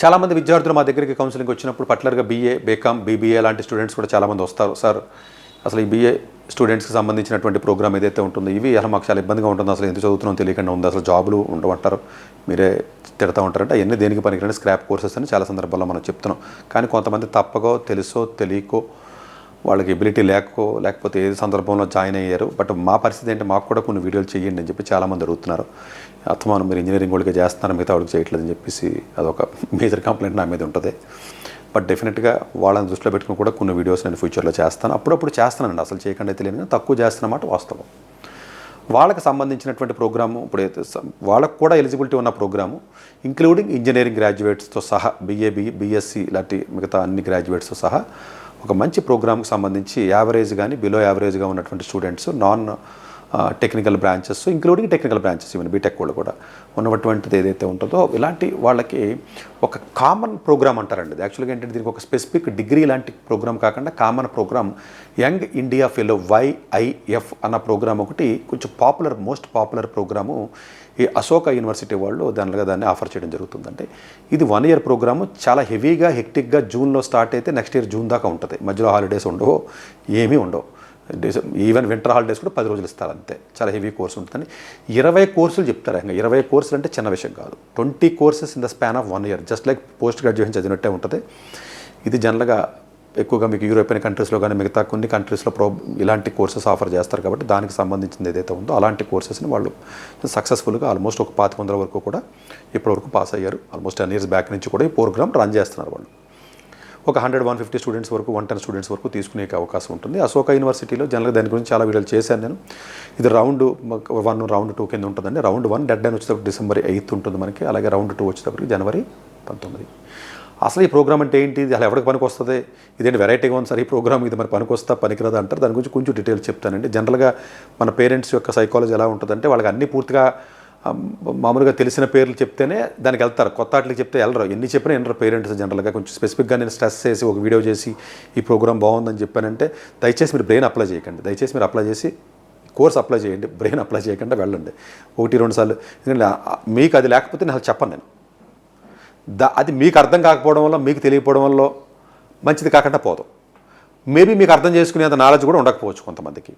చాలామంది విద్యార్థులు మా దగ్గరికి కౌన్సిలింగ్ వచ్చినప్పుడు పర్టికులర్గా బీఏ బీకామ్ బీబీఏ లాంటి స్టూడెంట్స్ కూడా చాలామంది వస్తారు. సార్ అసలు ఈ బీఏ స్టూడెంట్స్కి సంబంధించినటువంటి ప్రోగ్రామ్ ఏదైతే ఉంటుందో ఇవి అసలు మాకు చాలా ఇబ్బందిగా ఉంటుంది అసలు ఎందుకు చదువుతున్నాం తెలియకుండా ఉంది. అసలు జాబులు ఉండమంటారు మీరే తిడతా ఉంటారంటే అవన్నీ దేనికి పనికిరండి స్క్రాప్ కోర్సెస్ అని చాలా సందర్భాల్లో మనం చెప్తున్నాం. కానీ కొంతమంది తప్పగో తెలుసో తెలియకో వాళ్ళకి ఎబిలిటీ లేకో లేకపోతే ఏ సందర్భంలో జాయిన్ అయ్యారు. బట్ మా పరిస్థితి ఏంటి? మాకు కూడా కొన్ని వీడియోలు చేయండి అని చెప్పి చాలామంది అడుగుతున్నారు. అర్థమానం మీరు ఇంజనీరింగ్ వాళ్ళకి చేస్తున్నారు మిగతా వాళ్ళకి చేయట్లేదు అని చెప్పేసి అదొక మేజర్ కంప్లైంట్ నా మీద ఉంటుంది. బట్ డెఫినెట్గా వాళ్ళని దృష్టిలో పెట్టుకుని కూడా కొన్ని వీడియోస్ నేను ఫ్యూచర్లో చేస్తాను. అప్పుడప్పుడు చేస్తానండి. అసలు చేయకుండా తెలియదు తక్కువ తక్కువ చేస్తున్నమాట వాస్తవం. వాళ్ళకి సంబంధించినటువంటి ప్రోగ్రాము ఇప్పుడు వాళ్ళకు కూడా ఎలిజిబిలిటీ ఉన్న ప్రోగ్రాము ఇంక్లూడింగ్ ఇంజనీరింగ్ గ్రాడ్యుయేట్స్తో సహా బీఏబీ బీఎస్సీ లాంటి మిగతా అన్ని గ్రాడ్యుయేట్స్తో సహా ఒక మంచి ప్రోగ్రామ్కి సంబంధించి యావరేజ్ కానీ బిలో యావరేజ్గా ఉన్నటువంటి students non technical branches including technical branches even BTech వాళ్ళు కూడా. ఉన్నటువంటిది ఏదైతే ఉంటుందో ఇలాంటి వాళ్ళకి ఒక కామన్ ప్రోగ్రామ్ అంటారండి యాక్చువల్గా ఏంటంటే దీనికి ఒక స్పెసిఫిక్ డిగ్రీ లాంటి ప్రోగ్రామ్ కాకుండా common program young India fellow YIF అన్న ప్రోగ్రామ్ ఒకటి కొంచెం పాపులర్ మోస్ట్ పాపులర్ ప్రోగ్రాము ఈ అశోక యూనివర్సిటీ వాళ్ళు దానిలో దాన్ని ఆఫర్ చేయడం జరుగుతుందంటే ఇది వన్ ఇయర్ ప్రోగ్రాము చాలా హెవీగా హెక్టిక్గా జూన్లో స్టార్ట్ అయితే నెక్స్ట్ ఇయర్ జూన్ దాకా ఉంటుంది. మధ్యలో హాలిడేస్ ఉండవు ఏమీ ఉండవు. ఈవెన్ వింటర్ హాలిడేస్ కూడా పది రోజులు ఇస్తారు అంతే. చాలా హెవీ కోర్స్ ఉంటుంది ఇరవై కోర్సులు చెప్తారు ఇంకా. ఇరవై కోర్సులు అంటే చిన్న విషయం కాదు. Twenty courses in the span of one year. Just like post graduation చదివినట్టే ఉంటుంది. ఇది జనరల్గా ఎక్కువగా మీకు యూరోపియన్ కంట్రీస్లో కానీ మిగతా కొన్ని కంట్రీస్లో ప్రో ఇలాంటి కోర్సెస్ ఆఫర్ చేస్తారు కాబట్టి దానికి సంబంధించింది ఏదైతే ఉందో అలాంటి కోర్సెస్ని వాళ్ళు సక్సెస్ఫుల్గా ఆల్మోస్ట్ ఒక పాతి వందల వరకు కూడా ఇప్పటివరకు పాస్ అయ్యారు. ఆల్మోస్ట్ టెన్ ఇయర్స్ బ్యాక్ నుంచి కూడా ఈ ప్రోగ్రామ్ రన్ చేస్తున్నారు వాళ్ళు. ఒక హండ్రెడ్ వన్ ఫిఫ్టీ స్టూడెంట్స్ వరకు వన్ టెన్ స్టూడెంట్స్ వరకు తీసుకునే అవకాశం ఉంటుంది. అశోక యూనివర్సిటీలో జనరల్గా దాని గురించి చాలా వీడియోలు చేశాను నేను. ఇది రౌండ్ వన్ రౌండ్ టూ కింద ఉంటుందండి. రౌండ్ వన్ డెడ్ లైన్ వచ్చేటప్పుడు డిసెంబర్ ఎయిత్ ఉంటుంది మనకి. అలాగే రౌండ్ టూ వచ్చేటప్పటికి జనవరి పంతొమ్మిది. అసలు ఈ ప్రోగ్రామ్ అంటే ఏంటి? ఇది అసలు ఎవరికి పనికి వస్తుంది? ఇదేంటి వెరైటీగా ఉంది సార్? ఈ ప్రోగ్రామ్ ఇది మరి పనికి వస్తా పనికిరాదా అంటారు. దాని గురించి కొంచెం డీటెయిల్స్ చెప్తానండి. జనరల్గా మన పేరెంట్స్ యొక్క సైకాలజీ ఎలా ఉంటుందంటే వాళ్ళకి అన్ని పూర్తిగా మామూలుగా తెలిసిన పేర్లు చెప్తేనే దానికి వెళ్తారు. కొత్త వాటికి చెప్తే వెళ్ళరు. ఎన్ని చెప్పినా వినరు పేరెంట్స్ జనరల్గా. కొంచెం స్పెసిఫిక్గా నేను స్ట్రెస్ చేసి ఒక వీడియో చేసి ఈ ప్రోగ్రామ్ బాగుందని చెప్పానంటే దయచేసి మీరు బ్రెయిన్ అప్లై చేయకండి. దయచేసి మీరు అప్లై చేసి కోర్స్ అప్లై చేయండి. బ్రెయిన్ అప్లై చేయకుండా వెళ్ళండి. ఒకటి రెండు సార్లు. ఎందుకంటే మీకు అది లేకపోతే నేను అసలు చెప్పను నేను. దా అది మీకు అర్థం కాకపోవడం వల్ల మీకు తెలియకపోవడం వల్ల మంచిది కాకుండా పోదు. మేబీ మీకు అర్థం చేసుకునేంత నాలెడ్జ్ కూడా ఉండకపోవచ్చు కొంతమందికి.